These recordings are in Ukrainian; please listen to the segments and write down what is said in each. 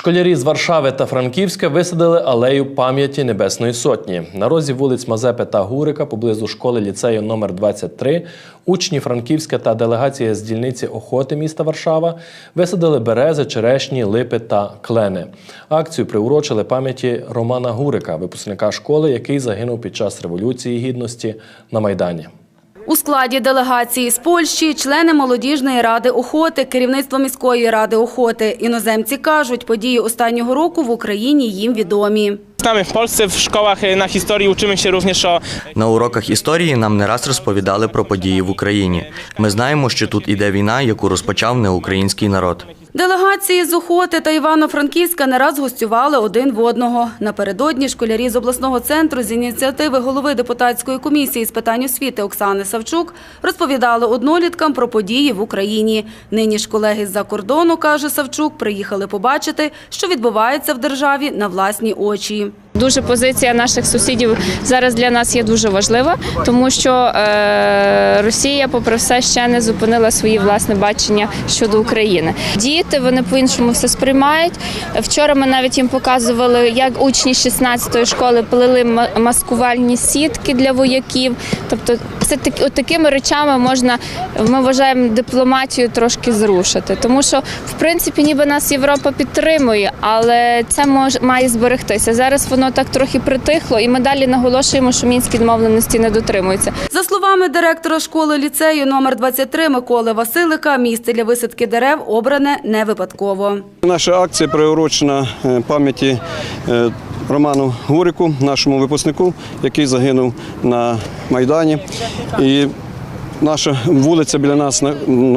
Школярі з Варшави та Франківська висадили алею пам'яті Небесної Сотні. На розі вулиць Мазепи та Гурика поблизу школи ліцею номер 23 учні Франківська та делегація з дільниці охоти міста Варшава висадили берези, черешні, липи та клени. Акцію приурочили пам'яті Романа Гурика, випускника школи, який загинув під час Революції Гідності на Майдані. У складі делегації з Польщі члени молодіжної ради охоти, керівництво міської ради охоти. Іноземці кажуть, події останнього року в Україні їм відомі. Nami w Polsce w szkołach e, na historii również На уроках історії нам не раз розповідали про події в Україні. Ми знаємо, що тут іде війна, яку розпочав неукраїнський народ. Делегації з охоти та Івано-Франківська не раз гостювали один в одного. Напередодні школярі з обласного центру з ініціативи голови депутатської комісії з питань освіти Оксани Савчук розповідали одноліткам про події в Україні. Нині ж колеги з-за кордону, каже Савчук, приїхали побачити, що відбувається в державі на власні очі. Дуже позиція наших сусідів зараз для нас є дуже важлива, тому що е, Росія, попри все, ще не зупинила свої власне бачення щодо України. Діти вони по-іншому все сприймають. Вчора ми навіть їм показували, як учні 16-ї школи плели маскувальні сітки для вояків. Тобто, це так, от такими речами можна, ми вважаємо, дипломатію трошки зрушити, тому що в принципі, ніби нас Європа підтримує, але це мож, має зберегтися. Зараз воно так трохи притихло, і ми далі наголошуємо, що мінські домовленості не дотримуються. За словами директора школи ліцею номер 23 Миколи Василика, місце для висадки дерев обране не випадково. Наша акція приурочена е, пам'яті е, Роману Гурику, нашому випускнику, який загинув на Майдані. І наша вулиця біля нас на-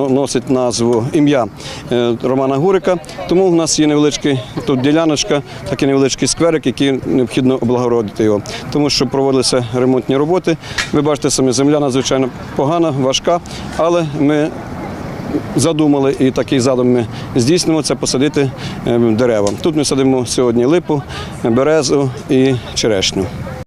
носить назву ім'я е, Романа Гурика. Тому в нас є невеличкий тут діляночка, такий невеличкий скверик, який необхідно облагородити його. Тому що проводилися ремонтні роботи. Ви бачите, самі земля надзвичайно погана, важка, але ми задумали і такий задум ми здійснимо це посадити е, дерева. Тут ми садимо сьогодні липу, березу і черешню.